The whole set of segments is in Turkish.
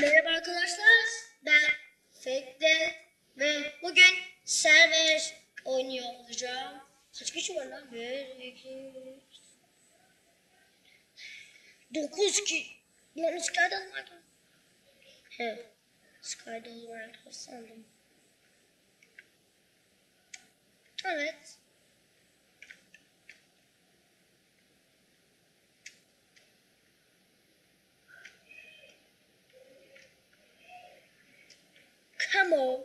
Merhaba arkadaşlar. Ben Fekde ve bugün server oynuyor olacağım. Kaç kişi var lan? 1, 2, 9 ki. Lan Sky'da var. He. Sky'da var sandım. Evet. Come on.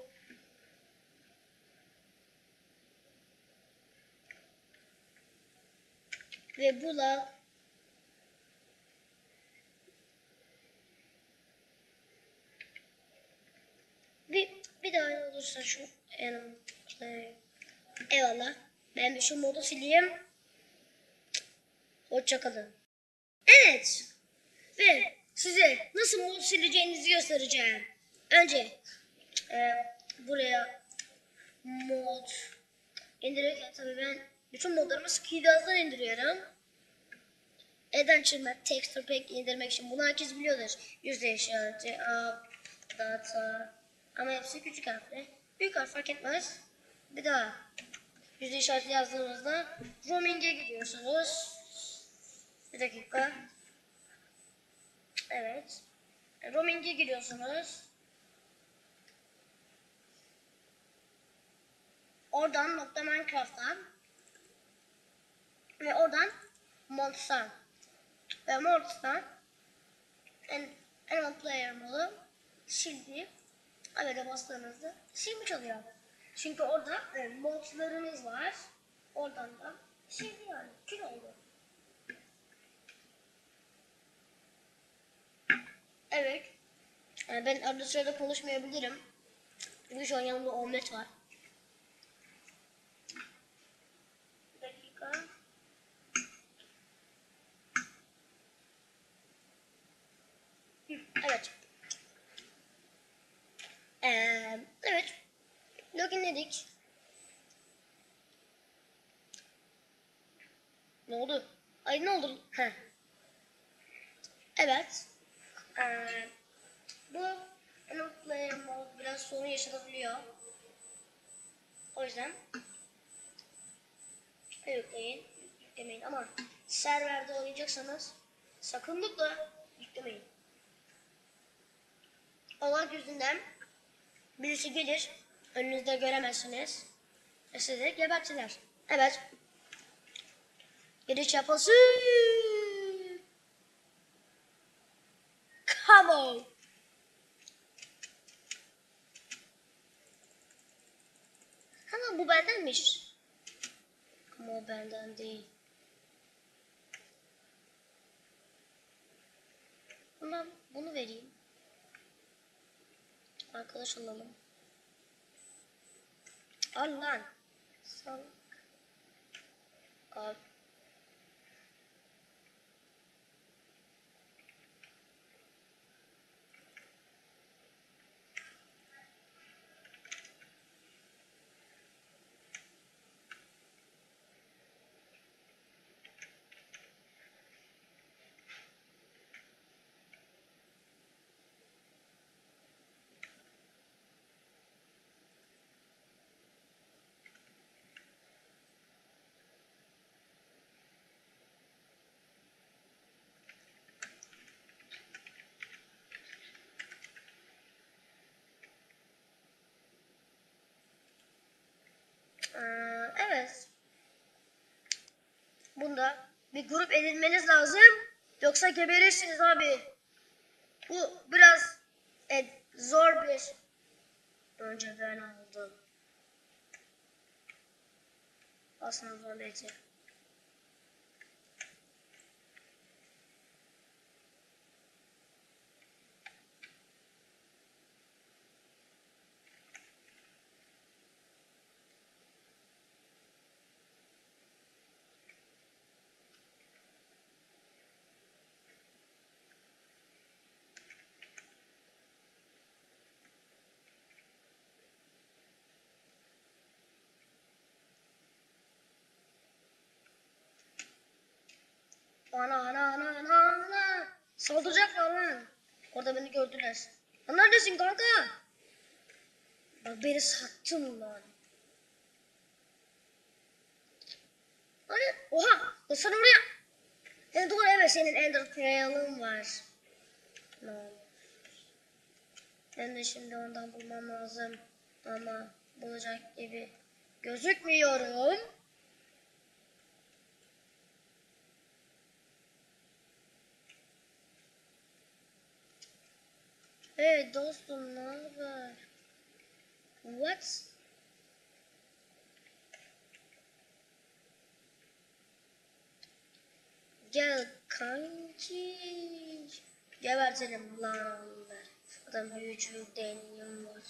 Ve bula bir, bir daha olursa şu yanım eyvallah. Ben bir şu modu sileyim. Hoşçakalın evet. Ve size nasıl mod sileceğinizi göstereceğim. Önce e, buraya mod indirirken tabii ben bütün modlarımı Skidaz'dan indiriyorum. Adventure Texture Pack indirmek için bunu herkes biliyordur. Yüzde işareti, up, data ama hepsi küçük harfle. Büyük harf fark etmez. Bir daha yüzde işareti yazdığımızda roaming'e gidiyorsunuz. Bir dakika. Evet. Roaming'e giriyorsunuz. Oradan nokta Minecraft'tan ve oradan Mods'tan ve Mods'tan en Animal Player modu sildi. Evet bastığınızda silmiş oluyor. Çünkü orada e, modlarınız var. Oradan da sildi yani. Kül oldu. Evet. Yani ben arada sırada konuşmayabilirim. Çünkü şu an yanımda omlet var. Bir dakika. Hı, Evet. Ee, evet. Loginledik. Ne oldu? Ay ne oldu? Heh. Evet. Ee, bu Animal Player Mode biraz sorun yaşatabiliyor. O yüzden yükleyin, yüklemeyin ama serverde oynayacaksanız sakınlıkla yüklemeyin. Olay yüzünden birisi gelir, önünüzde göremezsiniz ve sizi gebertiler. Evet. Giriş yapılsın. Come on. Ama bu bendenmiş. Ama o benden değil. Bundan bunu vereyim. Arkadaş olalım. Al lan. Sal. Al. Evet. Bunda bir grup edinmeniz lazım. Yoksa geberirsiniz abi. Bu biraz e, zor bir önce ben aldım. Aslında zorlayıcı. Ana ana ana ana ana. Saldıracaklar lan. Orada beni gördüler. Lan neredesin kanka? Bak beni sattın lan. Hani oha sen oraya. Yani doğru evet senin Ender Pearl'ın var. No. Ben de şimdi ondan bulmam lazım. Ama bulacak gibi gözükmüyorum. Hey dostum ne haber? What? Gel kanki. Gebertelim lan. Adam büyücü deneyim var.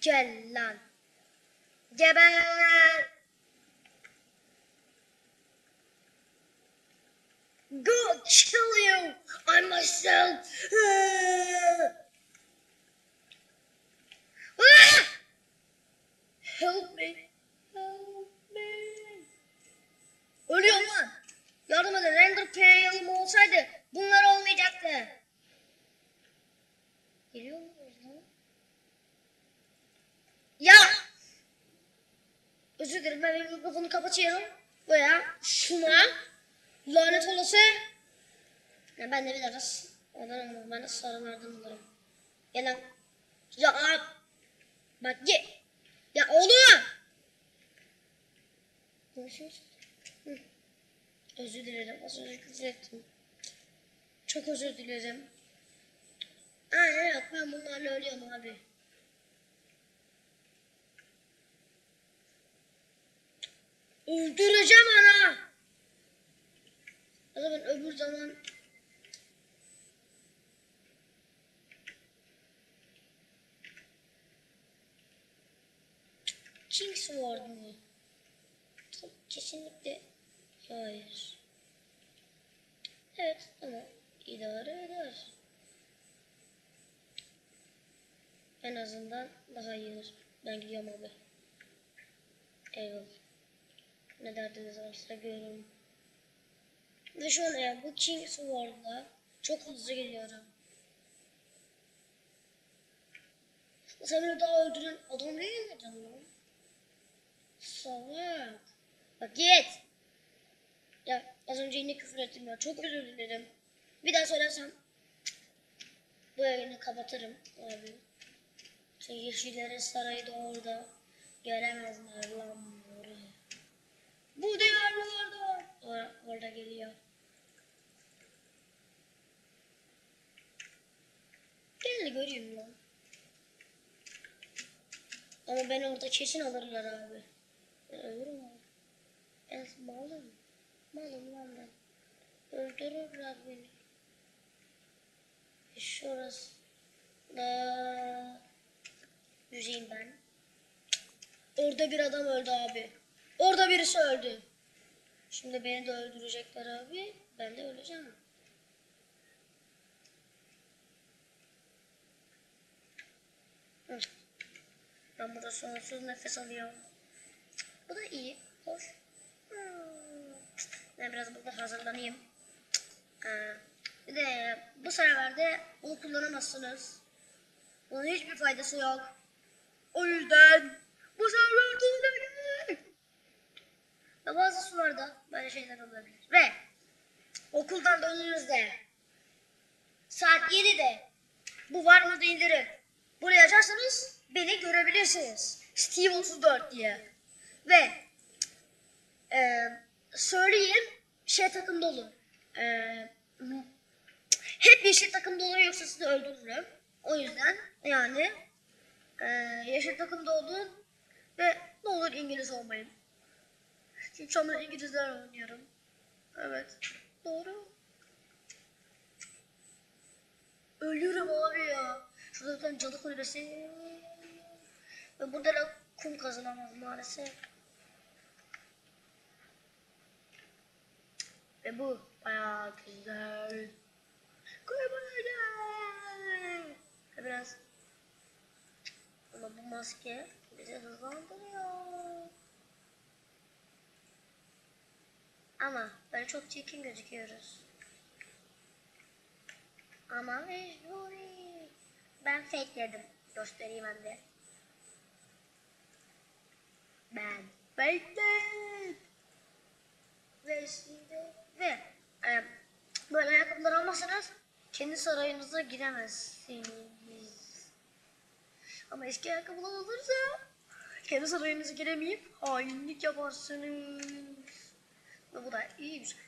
Gel lan. Geber. Go kill you. I myself. Ah! Help me. Help me. Ölüyorum lan. Yardım edin. Render Pearl'ım olsaydı bunlar olmayacaktı. Geliyor muyuz lan? Ya! Özür dilerim ben benim mikrofonu kapatıyorum. Veya şuna lanet olası. Ya ben de biraz ondan ben de sarılardan bulurum. Gel lan. Ya abi. Bak ye. Ya oğlum. Hı. Özür dilerim. Az önce küfür ettim. Çok özür dilerim. Ha evet ben bunlarla ölüyorum abi. Öldüreceğim ana. O zaman öbür zaman King Sword mu? Kesinlikle hayır. Evet ama idare eder. En azından daha iyidir. Ben gidiyorum abi. Eyvallah. Ne derdiniz varsa görün. Ve eğer bu King Sword'la çok hızlı geliyorum. Sen beni daha öldüren adam değil miydin lan? Salak. Bak git. Ya az önce yine küfür ettim ya. Çok özür dilerim. Bir daha söylersem bu yayını kapatırım abi. Şey yeşillerin sarayı da orada. Göremezler lan. Bu diyarlarda. Or orada geliyor. Gel de göreyim lan. Ama ben orada kesin alırlar abi. Ben ölürüm abi. Ben malım. Malım lan ben. Öldürürler beni. Şurası da yüzeyim ben. Orada bir adam öldü abi. Orada birisi öldü. Şimdi beni de öldürecekler abi. Ben de öleceğim. Ben burada sonsuz nefes alıyorum. Bu da iyi. Hoş. Ben biraz burada hazırlanayım. Bir de bu serverde bunu kullanamazsınız. Bunun hiçbir faydası yok. O yüzden bu server kullanabilir. Ve sularda böyle şeyler olabilir. Ve okuldan döndüğünüzde saat 7'de bu var mı indirin. Burayı açarsanız beni görebilirsiniz. Steve 34 diye. Ve e, söyleyeyim şey takımda olun. E, hep yeşil takımda olun yoksa sizi öldürürüm. O yüzden yani e, yeşil takımda olun ve ne olur İngiliz olmayın. Çünkü şu an ben İngilizler oynuyorum. Evet. Doğru. Ölüyorum abi ya. Şurada tane cadı kulübesi. Ve burada da kum kazanamaz maalesef. Ve bu bayağı güzel. Ve biraz ama bu maske bizi hızlandırıyor. Ama böyle çok çirkin gözüküyoruz. Ama mecburi. Ben fakeledim. Göstereyim hem de. Ben fakeledim. Ve şimdi ve e, böyle ayakkabılar almazsanız kendi sarayınıza giremezsiniz. Ama eski ayakkabılar olursa kendi sarayınıza giremeyip hainlik yaparsınız. Ve bu da iyi bir şey.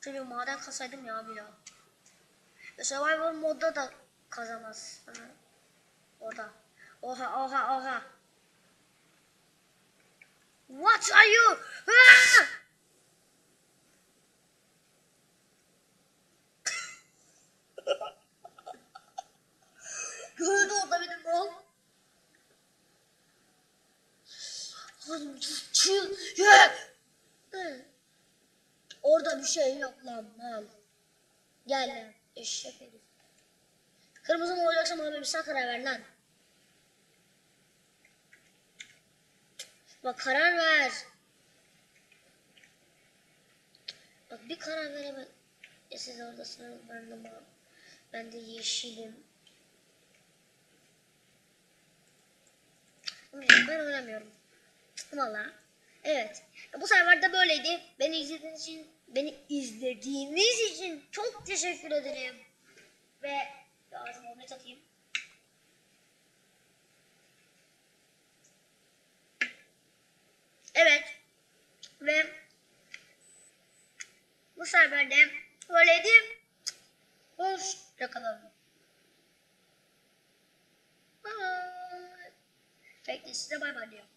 Şöyle maden kasaydım ya bir daha. Ve Survivor modda da kazamaz. Hı. Orada. Oha oha oha. What are you? Ah! Gördü orada benim mal. Oğlum çıl. Ya! Bir şey yok lan mal. Gel lan. Eşek herif. Kırmızı mı olacaksa mavi mi sen karar ver lan. Bak karar ver. Bak bir karar veremem. Ya siz oradasınız ben de mavi. Ben de yeşilim. Ben oynamıyorum. Valla. Evet. Bu sefer de böyleydi. Beni izlediğiniz için, beni izlediğiniz için çok teşekkür ederim. Ve ağzıma omlet atayım. Evet. Ve bu sefer de böyleydi. Hoşçakalın. Bye. Bekle size bay bay diyor.